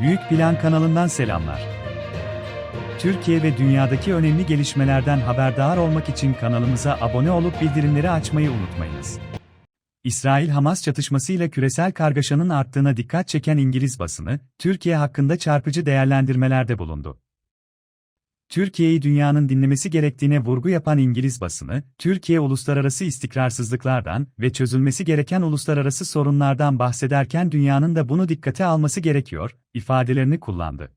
Büyük Plan kanalından selamlar. Türkiye ve dünyadaki önemli gelişmelerden haberdar olmak için kanalımıza abone olup bildirimleri açmayı unutmayınız. İsrail-Hamas çatışmasıyla küresel kargaşanın arttığına dikkat çeken İngiliz basını, Türkiye hakkında çarpıcı değerlendirmelerde bulundu. Türkiye'yi dünyanın dinlemesi gerektiğine vurgu yapan İngiliz basını, Türkiye uluslararası istikrarsızlıklardan ve çözülmesi gereken uluslararası sorunlardan bahsederken dünyanın da bunu dikkate alması gerekiyor, ifadelerini kullandı.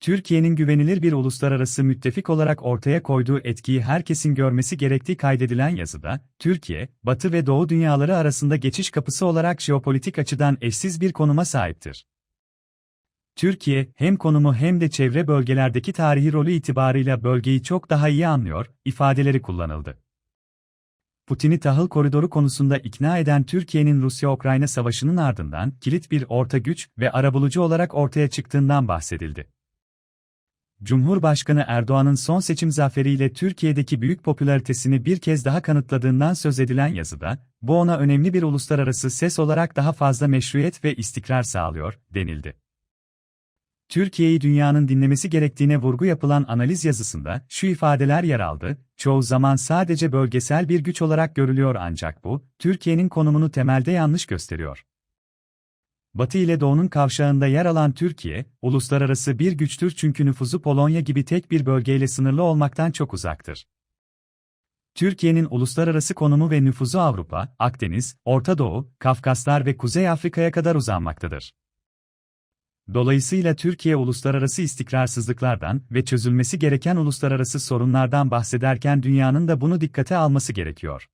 Türkiye'nin güvenilir bir uluslararası müttefik olarak ortaya koyduğu etkiyi herkesin görmesi gerektiği kaydedilen yazıda, Türkiye, Batı ve Doğu dünyaları arasında geçiş kapısı olarak jeopolitik açıdan eşsiz bir konuma sahiptir. Türkiye, hem konumu hem de çevre bölgelerdeki tarihi rolü itibarıyla bölgeyi çok daha iyi anlıyor, ifadeleri kullanıldı. Putin'i tahıl koridoru konusunda ikna eden Türkiye'nin Rusya-Ukrayna savaşının ardından kilit bir orta güç ve arabulucu olarak ortaya çıktığından bahsedildi. Cumhurbaşkanı Erdoğan'ın son seçim zaferiyle Türkiye'deki büyük popülaritesini bir kez daha kanıtladığından söz edilen yazıda, bu ona önemli bir uluslararası ses olarak daha fazla meşruiyet ve istikrar sağlıyor, denildi. Türkiye'yi dünyanın dinlemesi gerektiğine vurgu yapılan analiz yazısında şu ifadeler yer aldı, çoğu zaman sadece bölgesel bir güç olarak görülüyor ancak bu, Türkiye'nin konumunu temelde yanlış gösteriyor. Batı ile Doğu'nun kavşağında yer alan Türkiye, uluslararası bir güçtür çünkü nüfuzu Polonya gibi tek bir bölgeyle sınırlı olmaktan çok uzaktır. Türkiye'nin uluslararası konumu ve nüfuzu Avrupa, Akdeniz, Orta Doğu, Kafkaslar ve Kuzey Afrika'ya kadar uzanmaktadır. Dolayısıyla Türkiye uluslararası istikrarsızlıklardan ve çözülmesi gereken uluslararası sorunlardan bahsederken dünyanın da bunu dikkate alması gerekiyor.